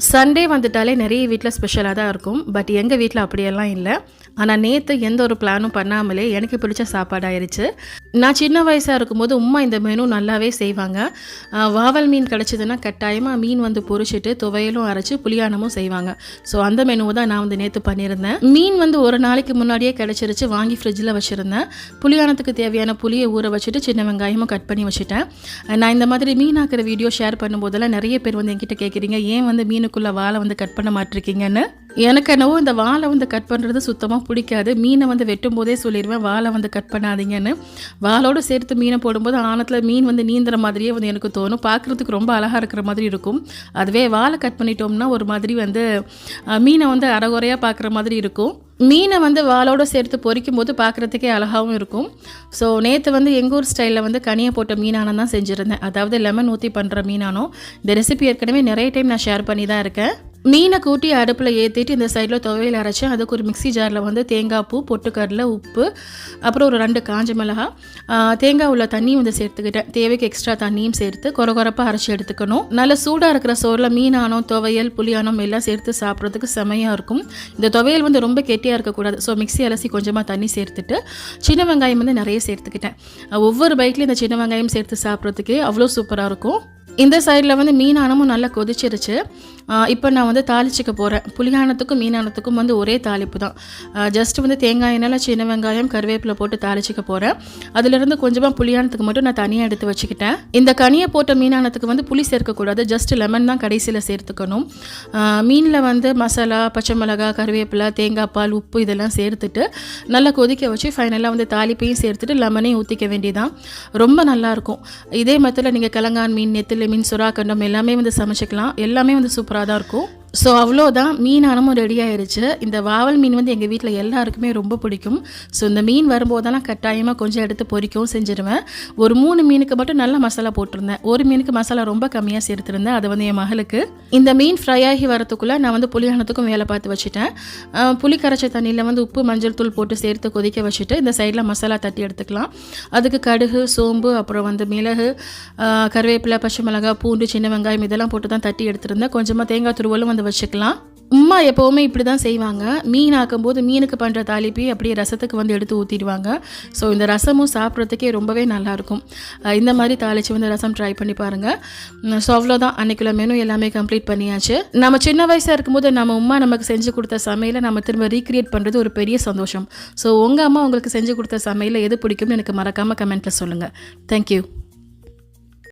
Sunday வந்துட்டாலே நிறைய வீட்டில் ஸ்பெஷலாக தான் இருக்கும். பட் எங்கள் வீட்டில் அப்படியெல்லாம் இல்லை. ஆனால் நேற்று எந்த ஒரு பிளானும் பண்ணாமலே எனக்கு பிடிச்ச சாப்பாடு ஆயிடுச்சு நான் சின்ன வயசாக இருக்கும்போது உம்மா இந்த மெனு நல்லாவே செய்வாங்க. வாவல் மீன் கிடச்சிதுன்னா கட்டாயமாக மீன் வந்து பொரிச்சிட்டு துவையலும் அரைச்சி புளியானமும் செய்வாங்க. ஸோ அந்த மெனுவை தான் நான் வந்து நேற்று பண்ணியிருந்தேன். மீன் வந்து ஒரு நாளைக்கு முன்னாடியே கிடச்சிருச்சு வாங்கி ஃப்ரிட்ஜில் வச்சுருந்தேன். புளியானத்துக்கு தேவையான புளியை ஊற வச்சுட்டு சின்ன வெங்காயமும் கட் பண்ணி வச்சுட்டேன். நான் இந்த மாதிரி மீனாக்கிற வீடியோ ஷேர் பண்ணும்போதெல்லாம் நிறைய பேர் வந்து என்கிட்ட கேட்குறீங்க ஏன் வந்து மீனுக்குள்ளே வாழை வந்து கட் பண்ண மாட்டிருக்கீங்கன்னு? எனக்கு என்னவோ இந்த வாழை வந்து கட் பண்ணுறது சுத்தமாக பிடிக்காது. மீனை வந்து வெட்டும் போதே சொல்லிடுவேன் வாழை வந்து கட் பண்ணாதீங்கன்னு. வாழோடு சேர்த்து மீனை போடும்போது ஆனத்தில் மீன் வந்து நீந்துற மாதிரியே வந்து எனக்கு தோணும். பார்க்குறதுக்கு ரொம்ப அழகாக இருக்கிற மாதிரி இருக்கும். அதுவே வாழை கட் பண்ணிட்டோம்னா ஒரு மாதிரி வந்து மீனை வந்து அறகுறையாக பார்க்குற மாதிரி இருக்கும். மீனை வந்து வாளோடு சேர்த்து பொறிக்கும் போது பார்க்குறதுக்கே அழகாகவும் இருக்கும். ஸோ நேற்று வந்து எங்கள் ஊர் ஸ்டைலில் வந்து கனியை போட்ட மீனானம் தான் செஞ்சுருந்தேன். அதாவது லெமன் ஊற்றி பண்ணுற மீனானம் இந்த ரெசிபி ஏற்கனவே நிறைய டைம் நான் ஷேர் பண்ணி தான் இருக்கேன். மீனை கூட்டி அடுப்பில் ஏற்றிட்டு இந்த சைடில் துவையல் அரைச்சேன் அதுக்கு ஒரு மிக்ஸி ஜாரில் வந்து தேங்காய் பூ பொட்டுக்கடலை உப்பு அப்புறம் ஒரு ரெண்டு காஞ்ச மிளகா தேங்காய் உள்ள தண்ணியும் வந்து சேர்த்துக்கிட்டேன். தேவைக்கு எக்ஸ்ட்ரா தண்ணியும் சேர்த்து கொர கொரப்பாக அரைச்சி எடுத்துக்கணும். நல்ல சூடாக இருக்கிற சோறில் மீனானோ துவையல் புளியானம் எல்லாம் சேர்த்து சாப்பிட்றதுக்கு செமையாக இருக்கும். இந்த துவையல் வந்து ரொம்ப கெட்டியாக இருக்கக்கூடாது ஸோ மிக்ஸி அலசி கொஞ்சமாக தண்ணி சேர்த்துட்டு சின்ன வெங்காயம் வந்து நிறைய சேர்த்துக்கிட்டேன். ஒவ்வொரு பைக்லேயும் இந்த சின்ன வெங்காயம் சேர்த்து சாப்பிட்றதுக்கே அவ்வளோ சூப்பராக இருக்கும். இந்த சைடில் வந்து மீனானமும் நல்லா கொதிச்சிருச்சு. இப்போ நான் வந்து தாளிச்சிக்க போகிறேன் புளியானத்துக்கும் மீனானத்துக்கும் வந்து ஒரே தாளிப்பு தான். ஜஸ்ட் வந்து தேங்காய் எண்ணெயில் சின்ன வெங்காயம் கருவேப்பிலை போட்டு தாளிச்சிக்க போகிறேன் அதிலிருந்து கொஞ்சமாக புளியானத்துக்கு மட்டும் நான் தனியாக எடுத்து வச்சுக்கிட்டேன். இந்த கனியை போட்ட மீனானத்துக்கு வந்து புளி சேர்க்கக்கூடாது. ஜஸ்ட் லெமன் தான் கடைசியில் சேர்த்துக்கணும். மீனில் வந்து மசாலா பச்சை மிளகா கருவேப்பிலை தேங்காய் பால் உப்பு இதெல்லாம் சேர்த்துட்டு நல்லா கொதிக்க வச்சு ஃபைனலாக வந்து தாளிப்பையும் சேர்த்துட்டு லெமனையும் ஊற்றிக்க வேண்டியதான் ரொம்ப நல்லாயிருக்கும் இதே மெத்தடில் நீங்கள் கிழங்கான் மீன் நெத்தில் மீன் சுறா கண்டம் எல்லாமே வந்து சமைச்சிக்கலாம். எல்லாமே வந்து சூப்பராக தான் இருக்கும். ஸோ அவ்வளோதான். மீனானமும் ரெடி ஆயிடுச்சு இந்த வாவல் மீன் வந்து எங்கள் வீட்டில் எல்லாருக்குமே ரொம்ப பிடிக்கும். ஸோ இந்த மீன் வரும்போதெல்லாம் கட்டாயமாக கொஞ்சம் எடுத்து பொறிக்கவும் செஞ்சிருவேன். ஒரு மூணு மீனுக்கு மட்டும் நல்ல மசாலா போட்டிருந்தேன். ஒரு மீனுக்கு மசாலா ரொம்ப கம்மியாக சேர்த்துருந்தேன். அது வந்து என் மகளுக்கு. இந்த மீன் ஃப்ரை ஆகி வரத்துக்குள்ளே நான் வந்து புளியானத்துக்கும் வேலை பார்த்து வச்சுட்டேன். புளி கரைச்ச தண்ணியில் வந்து உப்பு மஞ்சள் தூள் போட்டு சேர்த்து கொதிக்க வச்சுட்டு இந்த சைடில் மசாலா தட்டி எடுத்துக்கலாம். அதுக்கு கடுகு சோம்பு அப்புறம் வந்து மிளகு கருவேப்பிலை பச்சை மிளகாய் பூண்டு சின்ன வெங்காயம் இதெல்லாம் போட்டு தான் தட்டி எடுத்துருந்தேன். கொஞ்சமாக தேங்காய் துருவலும் வந்து வச்சுக்கலாம். உம்மா எப்போவுமே இப்படி தான் செய்வாங்க. மீன் ஆக்கும்போது மீனுக்கு பண்ணுற தாளிப்பி அப்படியே ரசத்துக்கு வந்து எடுத்து ஊற்றிடுவாங்க ஸோ இந்த ரசமும் சாப்பிட்றதுக்கே ரொம்பவே நல்லாயிருக்கும். இந்த மாதிரி தாளித்து வந்து ரசம் ட்ரை பண்ணி பாருங்கள் ஸோ அவ்வளோதான் அன்னைக்குள்ள மெனு எல்லாமே கம்ப்ளீட் பண்ணியாச்சு. நம்ம சின்ன வயசாக இருக்கும்போது நம்ம உம்மா நமக்கு செஞ்சு கொடுத்த சமையலை நம்ம திரும்ப ரீக்ரியேட் பண்ணுறது ஒரு பெரிய சந்தோஷம். ஸோ உங்கள் அம்மா உங்களுக்கு செஞ்சு கொடுத்த சமையலை எது பிடிக்கும்னு எனக்கு மறக்காமல் கமெண்ட்டில் சொல்லுங்கள் தேங்க்யூ